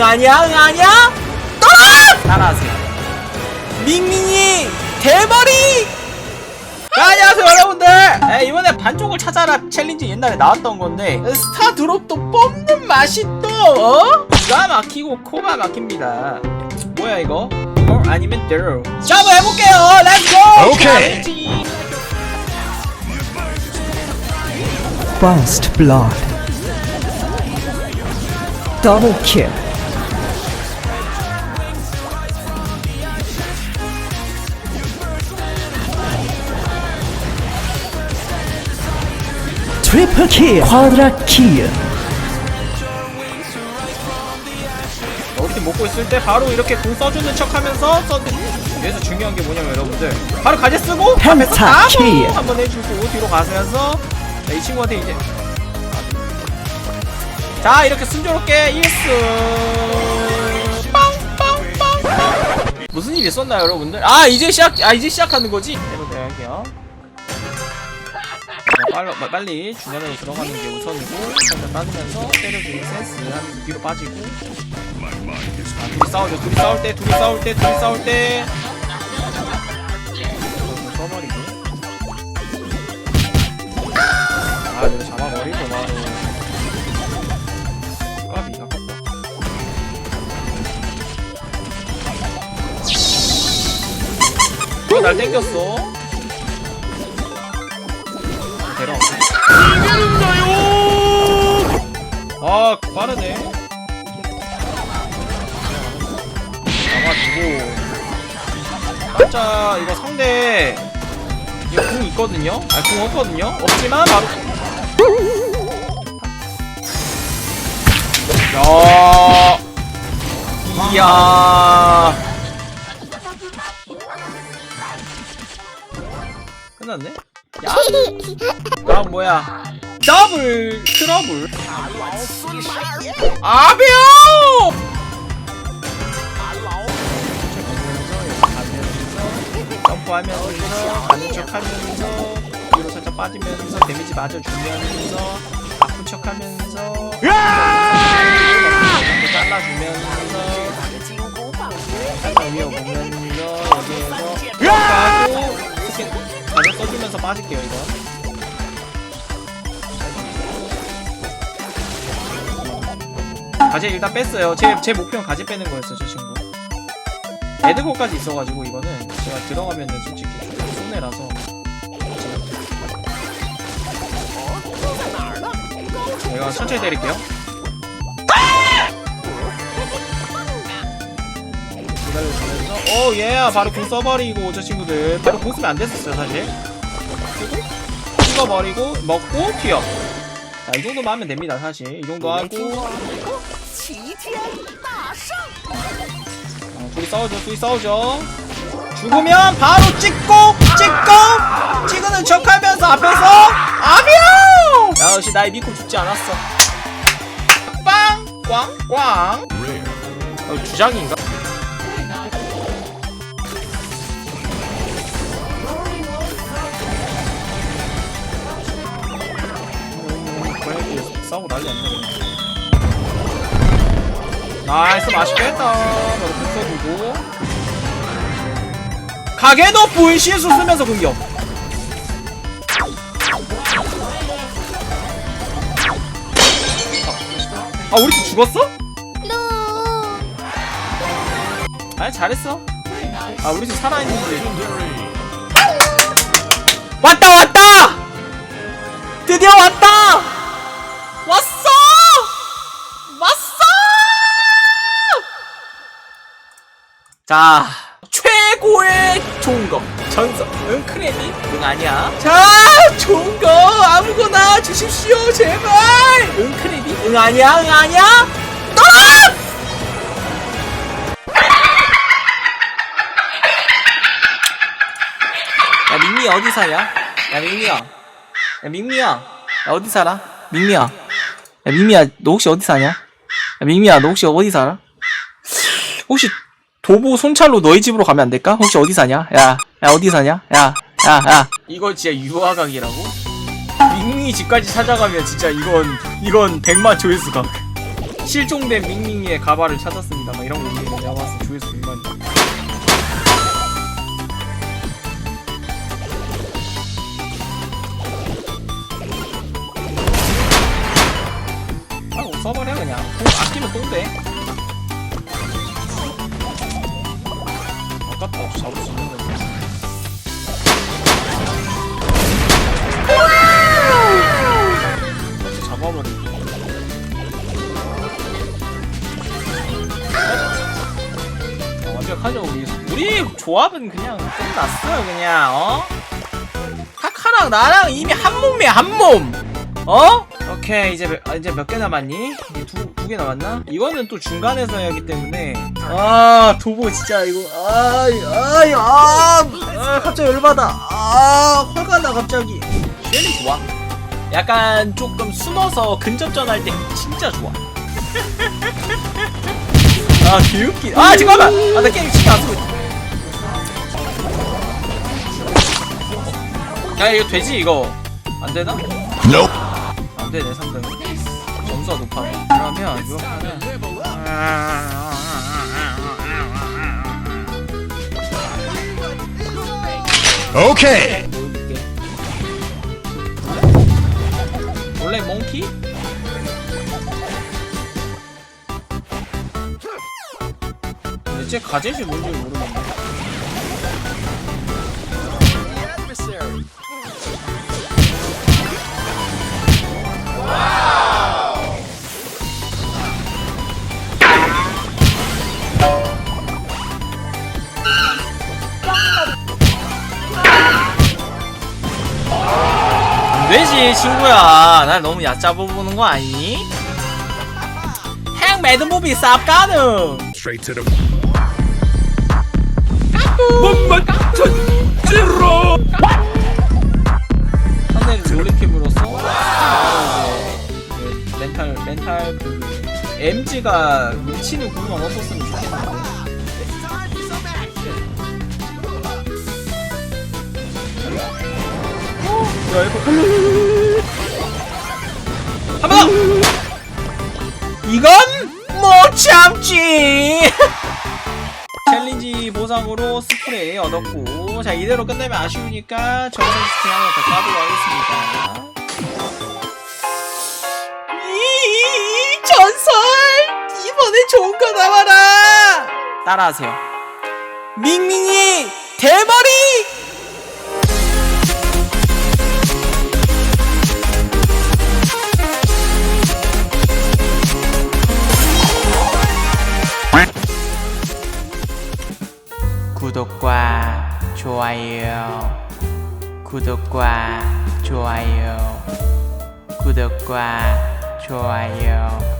응 아니야? 응 아니야? 떠라! 따라하세요. 밍밍이 대머리! 자, 안녕하세요 여러분들! 네, 이번에 반쪽을 찾아라 챌린지 옛날에 나왔던 건데 스타 드롭도 뽑는 맛이 또 어? 기가 막히고 코가 막힙니다. 뭐야 이거? 어? 아니면 드로 자 한번 해볼게요. 렛츠고 오케이. First blood. Double kill. Triple kill. Quadra kill. 이렇게 먹고 있을 때 바로 이렇게 공 써주는 척하면서 써 여기서 중요한 게 뭐냐면 여러분들 바로 가제 쓰고 앞에서 펜타 킬. 한번 해주고 뒤로 가면서 자, 이 친구한테 이제 자 이렇게 순조롭게 예스 빵빵빵 무슨 일 있었나요 여러분들 아 이제 시작 아 이제 시작하는 거지 빨리, 마- 빨리 중간으로 들어가는 게 우선이고 살짝 빠지면서 때려주는 센스 하면서 뒤로 빠지고 아, 둘이 싸우죠. 둘이 싸울 때, 둘이 싸울 때, 둘이 싸울 때. 써버리고. 아, 이거 잡아버리고 바로. 까비, 아깝다. 어, 날 땡겼어. 이겨는가요? 아, 빠르네. 잡아주고 진짜 이거 상대 이거 궁 있거든요? 아 궁 없거든요? 없지만 바로 야 이야 끝났네? 야 그럼 뭐야 더블 트러블 아비오 점프하면서 가는 척하면서 뒤로 살짝 빠지면서 데미지 맞아 주면서 아픈 척하면서 잘라주면서 살짝 위어보면서 여기에서 하고 이렇게 가져 써주면서 빠질게요 이거 가제 일단 뺐어요. 제, 제 목표는 가제 빼는 거였어 저 친구. 에드고까지 있어가지고 이거는 제가 들어가면은 솔직히 좀 손해라서. 제가 천천히 때릴게요. 기다려주면서. 오 예. 바로 공 써버리고 저 친구들. 바로 공 쓰면 안 됐었어요 사실. 찍어버리고 먹고 튀어. 자 이 정도만 하면 됩니다 사실. 이 정도 하고 齐天大圣。 어, 둘이 싸우죠, 둘이 싸우죠. 죽으면 바로 찍고, 찍고, 찍는 척 하면서 앞에서, 아비오! 야, 역시 나의 믿고 죽지 않았어. 빵! 꽝! 꽝! 어, 주작인가? 음, 싸우고 난리 났네. 나이스 맛있겠다. 바로 붙여주고. 가게도 분신수 쓰면서 공격. 아 우리 팀 죽었어? 아니 잘했어. 아 우리 팀 살아있는지 왔다 왔다! 드디어 왔다 자 최고의 좋은 거. 전설 은크레딧 응 아니야. 자 좋은 거 아무거나 주십시오 제발. 은크레딧 응 아니야 응 아니야. 떠라 야 민미 어디 사냐 야 민미야. 야 민미야. 야 어디 살아? 민미야. 야 민미야 너 혹시 어디 사냐? 야 민미야 너 혹시 어디 살아? 혹시 도보 손찰로 너희 집으로 가면 안 될까? 혹시 어디 사냐? 야, 야 어디 사냐? 야, 야, 야. 이거 진짜 유화각이라고? 밍밍이 집까지 찾아가면 진짜 이건 이건 백만 조회수 각. 실종된 밍밍이의 가발을 찾았습니다. 막 이런 거 올리면 내가 봤을 때 조회수 100만. 아, 뭐 써버려 그냥. 돈 아끼면 똥돼. 잡을 수 있는 건데. 어떻게 잡아버리고. 어, 완벽하죠 우리 우리 조합은 그냥 끝났어요 그냥 어 카카랑 나랑 이미 한 몸이야 한몸 어 오케이 이제 몇, 아, 이제 몇 개 남았니? 두두 개 남았나? 이거는 또 중간에서 해야하기 때문에. 아 도보 진짜 이거. 아이 아이 아, 아 갑자기 열받아. 아 화가 나 갑자기. 쉘리 좋아? 약간 조금 숨어서 근접전 할 때 진짜 좋아. 아 개웃기. 아 잠깐만. 아 나 게임 신경 안 쓰고 있어. 야 이거 되지 이거? 안 되나? 안 되네 3등 점수가 높아 그러면 이거 하면 오케이. 보여줄게 원래 몽키? 근데 쟤 가젯이 뭔지 모르겠네 친구야 날 너무 얕잡아 보는 거 아니니? 행 매드무비 쌉 가능 Straight to the. 상대를 그 멘탈 멘탈 그 MG가 미치는 구조만 없었으면 좋겠는데 야 이거 한번! 더! 이건 못 참지! 챌린지 보상으로 스프레이 얻었고 자 이대로 끝내면 아쉬우니까 정선 스팅 하나 더 까도록 하겠습니다. 이 전설! 이번에 좋은 거 나와라! 따라하세요. 밍밍이 대머리 구독과 좋아요. 구독과 좋아요. 구독과 좋아요